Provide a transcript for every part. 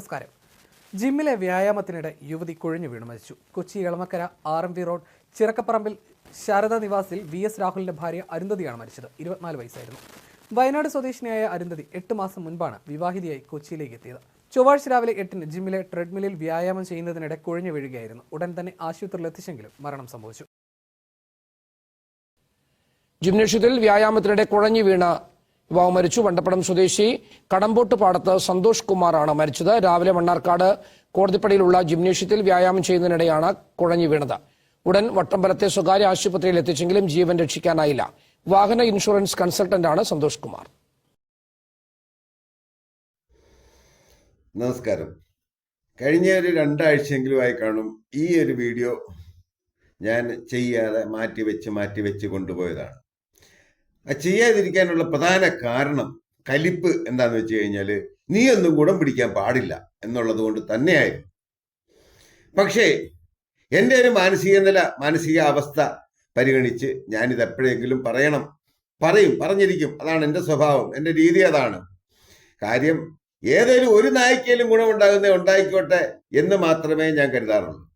നമസ്കാരം. ജിമ്മിലെ വ്യായാമത്തിനിടെ യുവതി കുഴഞ്ഞു വീണു മരിച്ചു. Kochi Elamakkara R M V road Chirakkaparambil Sharada നിവാസിൽ V S രാഹുലിന്റെ ഭാര്യ അരുന്ധതിയാണ് മരിച്ചത്. ഇരുപത്തിനാല് വയസ്സായിരുന്നു. വയനാട് സ്വദേശിനിയായ അരുന്ധതി എട്ട് മാസം മുൻപാണ് വിവാഹിതയായി കൊച്ചിയിലേക്ക് എത്തിയത്. ചൊവ്വാഴ്ച രാവിലെ എട്ടിന് ജിമ്മിലെ ട്രെഡ്മില്ലിൽ വ്യായാമം ചെയ്യുന്നതിനിടെ കുഴഞ്ഞു വീഴുകയായിരുന്നു. ഉടൻ തന്നെ ആശുപത്രിയിൽ എത്തിച്ചെങ്കിലും മരണം സംഭവിച്ചു. ജിംനേഷ്യത്തിൽ വ്യായാമത്തിനിടെ കുഴഞ്ഞു വീണ യുവാവ് മരിച്ചു. വണ്ടപ്പടം സ്വദേശി കടമ്പോട്ട് പാടത്ത് സന്തോഷ് കുമാറാണ് മരിച്ചത്. രാവിലെ മണ്ണാർക്കാട് കോടതിപ്പടിയിലുള്ള ജിംനേഷ്യത്തിൽ വ്യായാമം ചെയ്യുന്നതിനിടെയാണ് കുഴഞ്ഞു വീണത്. ഉടൻ വട്ടമ്പലത്തെ സ്വകാര്യ ആശുപത്രിയിൽ എത്തിച്ചെങ്കിലും ജീവൻ രക്ഷിക്കാനായില്ല. വാഹന ഇൻഷുറൻസ് കൺസൾട്ടന്റാണ് സന്തോഷ് കുമാർ. നമസ്കാരം. കഴിഞ്ഞ ഒരു രണ്ടാഴ്ചയെങ്കിലുമായി കാണും ഈ ഒരു വീഡിയോ ഞാൻ ചെയ്യാതെ മാറ്റി വെച്ച് മാറ്റി വെച്ച് കൊണ്ടുപോയതാണ്. ചെയ്യാതിരിക്കാനുള്ള പ്രധാന കാരണം കലിപ്പ് എന്താന്ന് വെച്ച് കഴിഞ്ഞാൽ നീ ഒന്നും ഗുണം പിടിക്കാൻ പാടില്ല എന്നുള്ളത് കൊണ്ട് തന്നെയായിരുന്നു. പക്ഷേ എന്റെ ഒരു മാനസിക നില മാനസിക അവസ്ഥ പരിഗണിച്ച് ഞാനിത് എപ്പോഴെങ്കിലും പറയണം. പറയും പറഞ്ഞിരിക്കും. അതാണ് എന്റെ സ്വഭാവം എന്റെ രീതി അതാണ്. കാര്യം ഏതെങ്കിലും ഒരു നായ്ക്കയിലും ഗുണമുണ്ടാകുന്ന ഉണ്ടായിക്കോട്ടെ എന്ന് മാത്രമേ ഞാൻ കരുതാറുള്ളൂ.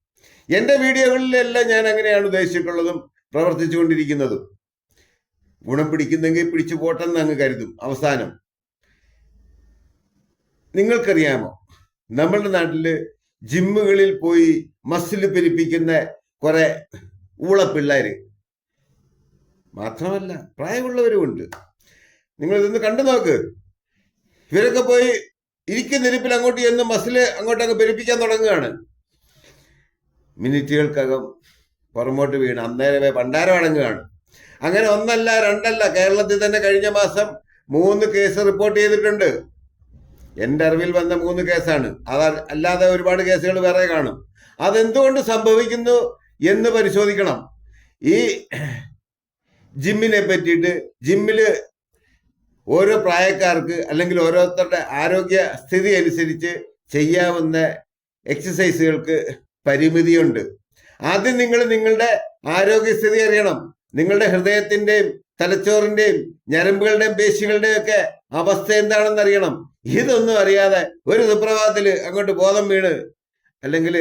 എന്റെ വീഡിയോകളിലെല്ലാം ഞാൻ അങ്ങനെയാണ് ഉദ്ദേശിച്ചിട്ടുള്ളതും പ്രവർത്തിച്ചുകൊണ്ടിരിക്കുന്നതും. ഗുണം പിടിക്കുന്നെങ്കിൽ പിടിച്ചു പോട്ടെന്ന് അങ്ങ് കരുതും. അവസാനം. നിങ്ങൾക്കറിയാമോ? നമ്മളുടെ നാട്ടിൽ ജിമ്മുകളിൽ പോയി മസിൽ പെരിപ്പിക്കുന്ന കുറെ ഊളപ്പിള്ളേര്. മാത്രമല്ല പ്രായമുള്ളവരുമുണ്ട് നിങ്ങൾ ഇതൊന്ന് കണ്ടു നോക്ക്. ഇവരൊക്കെ പോയി ഇരിക്കുന്ന ഇരിപ്പിൽ അങ്ങോട്ട് ചെന്ന് മസിൽ അങ്ങോട്ടങ്ങ് പെരിപ്പിക്കാൻ തുടങ്ങുകയാണ്. മിനിറ്റുകൾക്കകം പുറമോട്ട് വീണ് അന്നേരമേ പണ്ടാരം അടങ്ങുകയാണ് അങ്ങനെ ഒന്നല്ല രണ്ടല്ല. കേരളത്തിൽ തന്നെ കഴിഞ്ഞ മാസം മൂന്ന് കേസ് റിപ്പോർട്ട് ചെയ്തിട്ടുണ്ട്. എന്റെ അറിവിൽ വന്ന മൂന്ന് കേസാണ്. അത് അല്ലാതെ ഒരുപാട് കേസുകൾ വേറെ കാണും. അതെന്തുകൊണ്ട് സംഭവിക്കുന്നു എന്ന് പരിശോധിക്കണം. ഈ ജിമ്മിനെ പറ്റിയിട്ട് ജിമ്മിൽ ഓരോ പ്രായക്കാർക്ക് അല്ലെങ്കിൽ ഓരോരുത്തരുടെ ആരോഗ്യ സ്ഥിതി അനുസരിച്ച് ചെയ്യാവുന്ന എക്സസൈസുകൾക്ക് പരിമിതിയുണ്ട്. ആദ്യം നിങ്ങൾ നിങ്ങളുടെ ആരോഗ്യസ്ഥിതി അറിയണം. നിങ്ങളുടെ ഹൃദയത്തിന്റെയും തലച്ചോറിന്റെയും ഞരമ്പുകളുടെയും പേശികളുടെയും ഒക്കെ അവസ്ഥ എന്താണെന്ന് അറിയണം. ഇതൊന്നും അറിയാതെ ഒരു സുപ്രഭാതത്തിൽ അങ്ങോട്ട് ബോധം വീണ് അല്ലെങ്കിൽ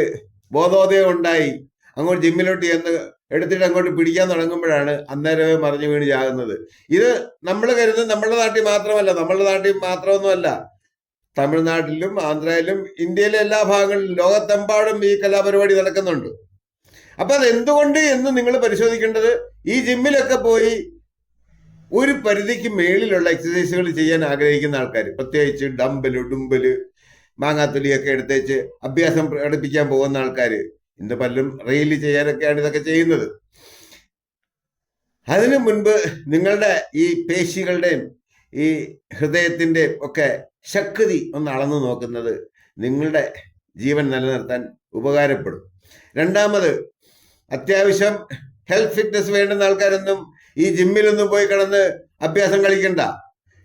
ബോധോദയം ഉണ്ടായി. അങ്ങോട്ട് ജിമ്മിലോട്ട് ചെന്ന് എടുത്തിട്ട് അങ്ങോട്ട് പിടിക്കാൻ തുടങ്ങുമ്പോഴാണ് അന്നേരമേ മറിഞ്ഞു വീണ് ചാകുന്നത്. ഇത് നമ്മൾ കരുതുന്നത് നമ്മുടെ നാട്ടിൽ മാത്രമല്ല. നമ്മുടെ നാട്ടിൽ മാത്രമൊന്നുമല്ല. തമിഴ്നാട്ടിലും ആന്ധ്രയിലും ഇന്ത്യയിലെ എല്ലാ ഭാഗങ്ങളിലും ലോകത്തെമ്പാടും ഈ കലാപരിപാടി നടക്കുന്നുണ്ട്. അപ്പൊ അത് എന്തുകൊണ്ട് എന്ന് നിങ്ങൾ പരിശോധിക്കേണ്ടത്? ഈ ജിമ്മിലൊക്കെ പോയി ഒരു പരിധിക്ക് മേളിലുള്ള എക്സസൈസുകൾ ചെയ്യാൻ ആഗ്രഹിക്കുന്ന ആൾക്കാർ പ്രത്യേകിച്ച് ഡമ്പൽ ഡുംബൽ മാങ്ങാത്തൊലിയൊക്കെ എടുത്തേച്ച് അഭ്യാസം പ്രകടിപ്പിക്കാൻ പോകുന്ന ആൾക്കാർ ഇന്ന് പലരും റെയിൽ ചെയ്യാനൊക്കെയാണ് ഇതൊക്കെ ചെയ്യുന്നത്. അതിനു മുൻപ് നിങ്ങളുടെ ഈ പേശികളുടെയും ഈ ഹൃദയത്തിന്റെ ഒക്കെ ശക്തി ഒന്ന് അളന്നു നോക്കുന്നത് നിങ്ങളുടെ ജീവൻ നിലനിർത്താൻ ഉപകാരപ്പെടും. രണ്ടാമത് അത്യാവശ്യം ഹെൽത്ത് ഫിറ്റ്നസ് വേണ്ടുന്ന ആൾക്കാരൊന്നും ഈ ജിമ്മിലൊന്നും പോയി കിടന്ന് അഭ്യാസം കളിക്കണ്ട.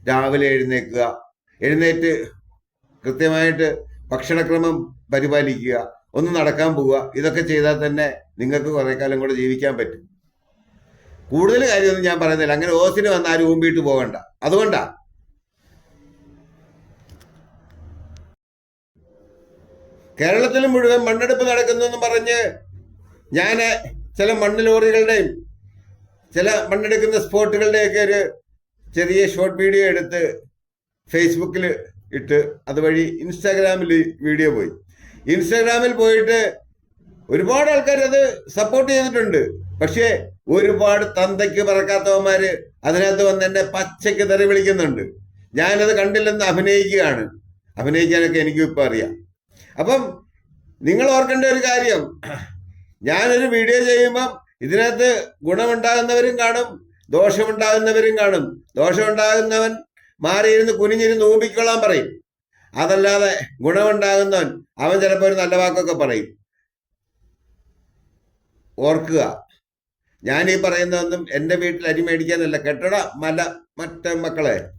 രാവിലെ എഴുന്നേക്കുക. എഴുന്നേറ്റ് കൃത്യമായിട്ട് ഭക്ഷണക്രമം പരിപാലിക്കുക. ഒന്ന് നടക്കാൻ പോവുക. ഇതൊക്കെ ചെയ്താൽ തന്നെ നിങ്ങൾക്ക് കുറെ കാലം കൂടെ ജീവിക്കാൻ പറ്റും. കൂടുതൽ കാര്യമൊന്നും ഞാൻ പറയുന്നില്ല. അങ്ങനെ ഓസിന് വന്ന് ആരും ഊമ്പിയിട്ട് പോകണ്ട. അതുകൊണ്ടാ. കേരളത്തിൽ മുഴുവൻ മണ്ണെടുപ്പ് നടക്കുന്നു എന്ന് പറഞ്ഞ് ഞാൻ ചില മണ്ണ് ലോറികളുടെയും ചില മണ്ണെടുക്കുന്ന സ്പോട്ടുകളുടെയൊക്കെ ഒരു ചെറിയ ഷോർട്ട് വീഡിയോ എടുത്ത് ഫേസ്ബുക്കിൽ ഇട്ട് അതുവഴി ഇൻസ്റ്റാഗ്രാമിൽ വീഡിയോ പോയി. ഇൻസ്റ്റാഗ്രാമിൽ പോയിട്ട് ഒരുപാട് ആൾക്കാർ അത് സപ്പോർട്ട് ചെയ്തിട്ടുണ്ട്. പക്ഷേ ഒരുപാട് തന്തയ്ക്ക് പറക്കാത്തവന്മാര് അതിനകത്ത് വന്ന് എന്നെ പച്ചയ്ക്ക് തെറി വിളിക്കുന്നുണ്ട്. ഞാനത് കണ്ടില്ലെന്ന് അഭിനയിക്കുകയാണ്. അഭിനയിക്കാനൊക്കെ എനിക്കും ഇപ്പം അറിയാം. അപ്പം നിങ്ങൾ ഓർക്കേണ്ട ഒരു കാര്യം. ഞാനൊരു വീഡിയോ ചെയ്യുമ്പം ഇതിനകത്ത് ഗുണമുണ്ടാകുന്നവരും കാണും ദോഷമുണ്ടാകുന്നവരും കാണും. ദോഷമുണ്ടാകുന്നവൻ മാറിയിരുന്ന് കുനിഞ്ഞിരുന്ന് ഊമ്പിക്കൊള്ളാൻ പറയും. അതല്ലാതെ ഗുണമുണ്ടാകുന്നവൻ അവൻ ചിലപ്പോൾ ഒരു നല്ല വാക്കൊക്കെ പറയും. ഓർക്കുക. ഞാനീ പറയുന്നതൊന്നും എന്റെ വീട്ടിൽ അരി മേടിക്കാനല്ല. കെട്ടട മല മറ്റ മക്കളെ.